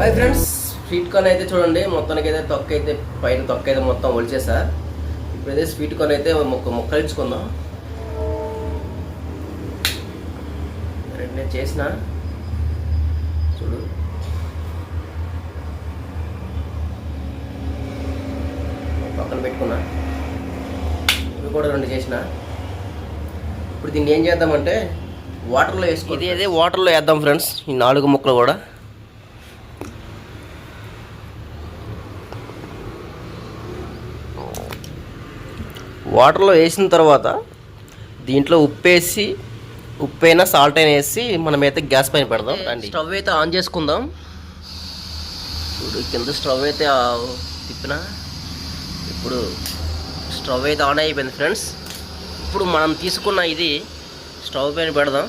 Hi friends sweet corn అయితే చూడండి మొత్తానికి అయితే తొక్క అయితే పైన తొక్క అయితే మొత్తం ఒలిచేసా ఇప్పుడైతే స్వీట్ కార్న్ అయితే మొక్క మొక్కలించుకుందాం ఇచ్చుకుందాం రెండు నేను చేసిన. చూడు. పక్కన పెట్టుకున్నా. ఇవి కూడా రెండు చేసిన. ఇప్పుడు దీన్ని ఏం చేద్దామంటే వాటర్లో వేసుకో. ఇది అదే వాటర్లో వేద్దాం ఫ్రెండ్స్ ఈ నాలుగు ముక్కలు కూడా. వాటర్లో వేసిన తర్వాత దీంట్లో ఉప్పేసి ఉప్పు అయినా సాల్ట్ అయినా వేసి మనమైతే గ్యాస్ పైన పెడదాం రండి. స్టవ్ అయితే ఆన్ చేసుకుందాం. చూడు కింద స్టవ్ అయితే తిప్పిన. ఇప్పుడు స్టవ్ అయితే ఆన్ అయిపోయింది ఫ్రెండ్స్. ఇప్పుడు మనం తీసుకున్న ఇది స్టవ్ పైన పెడదాం.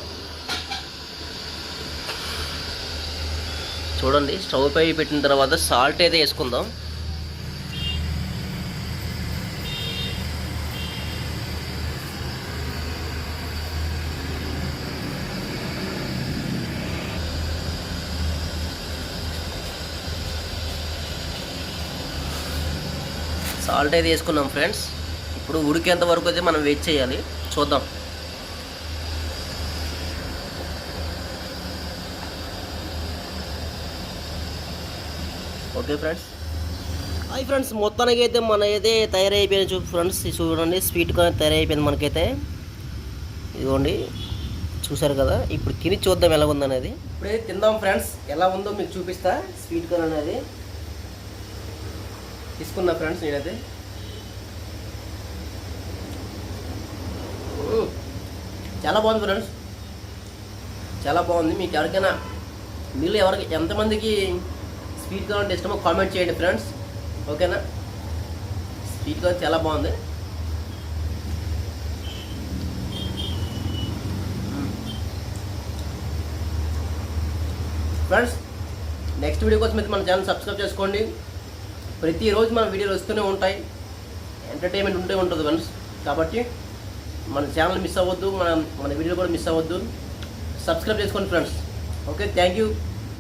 చూడండి స్టవ్ పై పెట్టిన తర్వాత సాల్ట్ అయితే వేసుకుందాం. సాల్ట్ అయితే వేసుకున్నాం ఫ్రెండ్స్. ఇప్పుడు ఉడికేంత వరకు అయితే మనం వెయిట్ చేయాలి. చూద్దాం. Okay friends. హాయ్ ఫ్రెండ్స్ మొత్తానికి అయితే మన అయితే తయారైపోయింది చూ ఫ్రెండ్స్ చూడండి స్వీట్గా తయారైపోయింది మనకైతే. ఇదిగోండి చూసారు కదా ఇప్పుడు తిని చూద్దాం ఎలా ఉందనేది. ఇప్పుడే తిందాం ఫ్రెండ్స్ ఎలా ఉందో మీకు చూపిస్తా స్వీట్ కార్న్ అనేది. తీసుకున్నా ఫ్రెండ్స్ నేనైతే. చాలా బాగుంది ఫ్రెండ్స్. చాలా బాగుంది. మీకు ఎవరికైనా మీరు ఎవరికి ఎంతమందికి స్వీట్ కార్న్ అంటే ఇష్టమో కామెంట్ చేయండి ఫ్రెండ్స్. ఓకేనా? స్వీట్ కార్న్ చాలా బాగుంది. ఫ్రెండ్స్ నెక్స్ట్ వీడియో కోసం అయితే మన ఛానల్ సబ్స్క్రైబ్ చేసుకోండి. ప్రతిరోజు మన వీడియోలు వస్తూనే ఉంటాయి. ఎంటర్టైన్మెంట్ ఉంటే ఉంటుంది ఫ్రెండ్స్ కాబట్టి మన ఛానల్ మిస్ అవ్వద్దు మన మన వీడియో కూడా మిస్ అవ్వద్దు. సబ్స్క్రైబ్ చేసుకోండి ఫ్రెండ్స్ ఓకే థ్యాంక్ యూ